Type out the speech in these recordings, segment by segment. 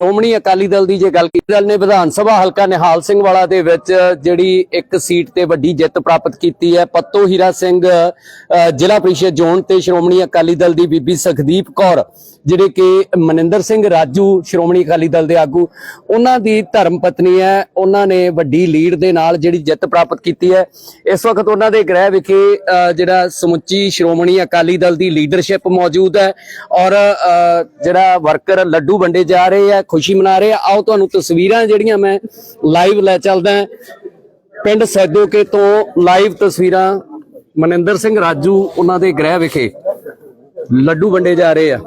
ਸ਼੍ਰੋਮਣੀ ਅਕਾਲੀ ਦਲ ਦੀ ਜੇ ਗੱਲ ਕੀਤੀ, ਦਲ ਨੇ ਵਿਧਾਨ ਸਭਾ ਹਲਕਾ ਨਿਹਾਲ ਸਿੰਘ ਵਾਲਾ ਦੇ ਵਿੱਚ ਜਿਹੜੀ ਇੱਕ ਸੀਟ ਤੇ ਵੱਡੀ ਜਿੱਤ ਪ੍ਰਾਪਤ ਕੀਤੀ ਹੈ। ਪੱਤੋ ਹੀਰਾ ਸਿੰਘ ਜ਼ਿਲ੍ਹਾ ਪ੍ਰੀਸ਼ਦ ਜ਼ੋਨ ਤੇ ਸ਼੍ਰੋਮਣੀ ਅਕਾਲੀ ਦਲ ਦੀ ਬੀਬੀ ਸੁਖਦੀਪ ਕੌਰ, ਜਿਹੜੇ ਕਿ ਮਨਿੰਦਰ ਸਿੰਘ ਰਾਜੂ, ਸ਼੍ਰੋਮਣੀ ਅਕਾਲੀ ਦਲ ਦੇ ਆਗੂ, ਉਹਨਾਂ ਦੀ ਧਰਮ ਪਤਨੀ ਹੈ। ਉਹਨਾਂ ਨੇ ਵੱਡੀ ਲੀਡ ਦੇ ਨਾਲ ਜਿਹੜੀ ਜਿੱਤ ਪ੍ਰਾਪਤ ਕੀਤੀ ਹੈ। ਇਸ ਵਕਤ ਉਹਨਾਂ ਦੇ ਗ੍ਰਹਿ ਵਿਖੇ ਜਿਹੜਾ ਸਮੁੱਚੀ ਸ਼੍ਰੋਮਣੀ ਅਕਾਲੀ ਦਲ ਦੀ ਲੀਡਰਸ਼ਿਪ ਮੌਜੂਦ ਹੈ ਔਰ ਜਿਹੜਾ ਵਰਕਰ ਲੱਡੂ ਵੰਡੇ ਜਾ ਰਹੇ ਆ ਖੁਸ਼ੀ ਮਨਾ ਰਹੇ ਆ। ਆਓ ਤੁਹਾਨੂੰ ਤਸਵੀਰਾਂ ਜਿਹੜੀਆਂ ਮੈਂ ਲਾਈਵ ਲੈ ਚੱਲਦਾ। ਪਿੰਡ ਸੈਦੋਕੇ ਤੋਂ ਲਾਈਵ ਤਸਵੀਰਾਂ ਮਨਿੰਦਰ ਸਿੰਘ ਰਾਜੂ ਉਹਨਾਂ ਦੇ ਗ੍ਰਹਿ ਵਿਖੇ। ਲੱਡੂ ਵੰਡੇ ਜਾ ਰਹੇ ਆ।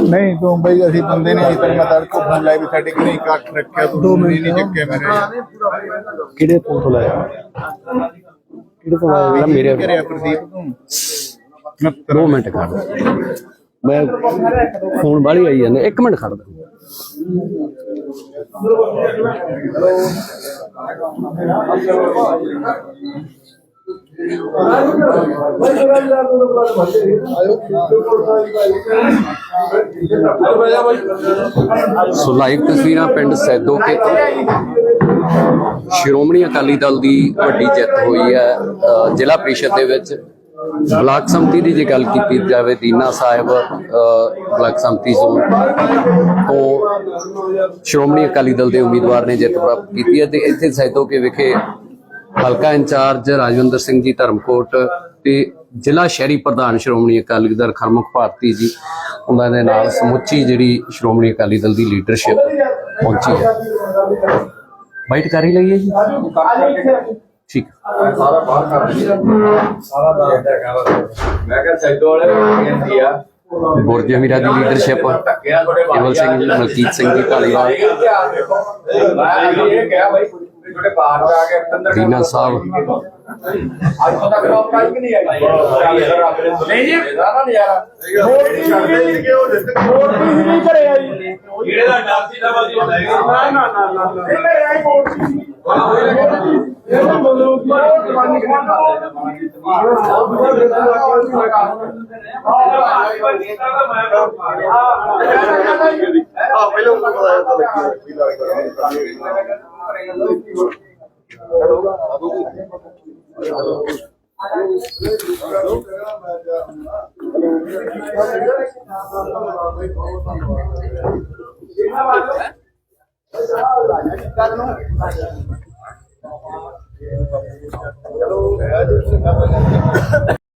ਨਹੀਂ ਤੂੰ ਬਈ ਅਸੀਂ ਬੰਦੇ ਨੇ ਇਧਰ ਮੈਂ ਤੜਕੋ ਫੋਨ ਲਾਈ ਵੀ ਸਾਡੇ ਕਿ ਨਹੀਂ ਕੱਟ ਰੱਖਿਆ ਤੂੰ ਦੋ ਮਿੰਟ ਨਹੀਂ ਚੱਕੇ ਮੇਰੇ। ਕਿਹੜੇ ਫੋਨ ਤੋਂ ਲਾਇਆ? ਕਿਹੜੇ ਤੋਂ ਲਾਇਆ? ਮੇਰੇ ਕਰਿਆ ਪ੍ਰਦੀਪ ਤੂੰ? ਮੈਂ ਦੋ ਮਿੰਟ ਖੜ ਮੈਂ ਫੋਨ ਵਾਲੀ ਆਈ ਜਾਂਦੇ, ਇੱਕ ਮਿੰਟ ਖੜ ਦੇ ਸੋ ਲਾਈਵ ਤਸਵੀਰਾਂ ਪਿੰਡ ਸੈਦੋਕੇ ਤੋਂ। ਸ਼੍ਰੋਮਣੀ ਅਕਾਲੀ ਦਲ ਦੀ ਵੱਡੀ ਜਿੱਤ ਹੋਈ ਹੈ ਜ਼ਿਲ੍ਹਾ ਪ੍ਰੀਸ਼ਦ ਦੇ ਵਿੱਚ। ਬਲਾਕ ਸੰਮਤੀ ਦੀ ਜੇ ਗੱਲ ਕੀਤੀ ਜਾਵੇ, ਦੀਨਾ ਸਾਹਿਬ ਬਲਾਕ ਸੰਮਤੀ ਤੋਂ ਤੋਂ ਸ਼੍ਰੋਮਣੀ ਅਕਾਲੀ ਦਲ ਦੇ ਉਮੀਦਵਾਰ ਨੇ ਜਿੱਤ ਪ੍ਰਾਪਤ ਕੀਤੀ ਹੈ ਤੇ ਇੱਥੇ ਸੈਦੋਕੇ ਵਿਖੇ ਹਲਕਾ ਇੰਚਾਰਜ ਰਾਜਵਿੰਦਰ ਸਿੰਘ ਜੀ ਧਰਮਕੋਟ ਤੇ ਜ਼ਿਲ੍ਹਾ ਸ਼ਹਿਰੀ ਪ੍ਰਧਾਨ ਸ਼੍ਰੋਮਣੀ ਅਕਾਲੀ ਦਲ ਖਰਮੁਖ ਭਾਰਤੀ ਜੀ, ਉਹਨਾਂ ਦੇ ਨਾਲ ਸਮੁੱਚੀ ਜਿਹੜੀ ਸ਼੍ਰੋਮਣੀ ਅਕਾਲੀ ਦਲ ਦੀ ਲੀਡਰਸ਼ਿਪ ਪਹੁੰਚੀ ਹੈ। ਬਾਈਟ ਕਰ ਹੀ ਲਈਏ ਜੀ। ਠੀਕ ਮੈਂ ਕਿਹਾ ਸੈਦੋ ਵਾਲੇ ਬੇਨਤੀ ਆ ਬੁਰਜ ਅਮੀਰਾ ਦੀ ਲੀਡਰਸ਼ਿਪ ਧੱਕਿਆ ਤੁਹਾਡੇ ਕੇਵਲ ਸਿੰਘ ਜੀ, ਮਲਕੀਤ ਸਿੰਘ ਜੀ ਢਾਲੀਵਾਲ। ਮੈਂ ਇਹ ਕਿਹਾ ਬਾਈ ਵੀ ਤੁਹਾਡੇ ਬਾਹਰ ਜਾ ਕੇ ਅੰਦਰ ਰੀਨਾ ਸਾਹਿਬ ਅੱਜ ਤੱਕ ਰੋਕ ਪਾਈ ਕਿ ਨਹੀਂ ਆਈ ਨਹੀਂ ਜੀ ਨਾ ਨਜ਼ਾਰਾ ਜਿਹੜੇ ਦਾ ਨਾਸੀ ਦਾ ਬਲ ਨਾ ਨਾ ਨਾ ਨਾ ਇਹਦਾ ਮਤਲਬ ਕਿ ਉਹ ਜਵਾਨੀ ਕਿਹਨੇ ਕਰਦੇ ਆ ਪਹਿਲਾਂ ਉਹ ਪਤਾ ਹੈ? ਤਾਂ ਲੱਗੀ ਲੱਗਦਾ ਹੈ। 谁啊就是他们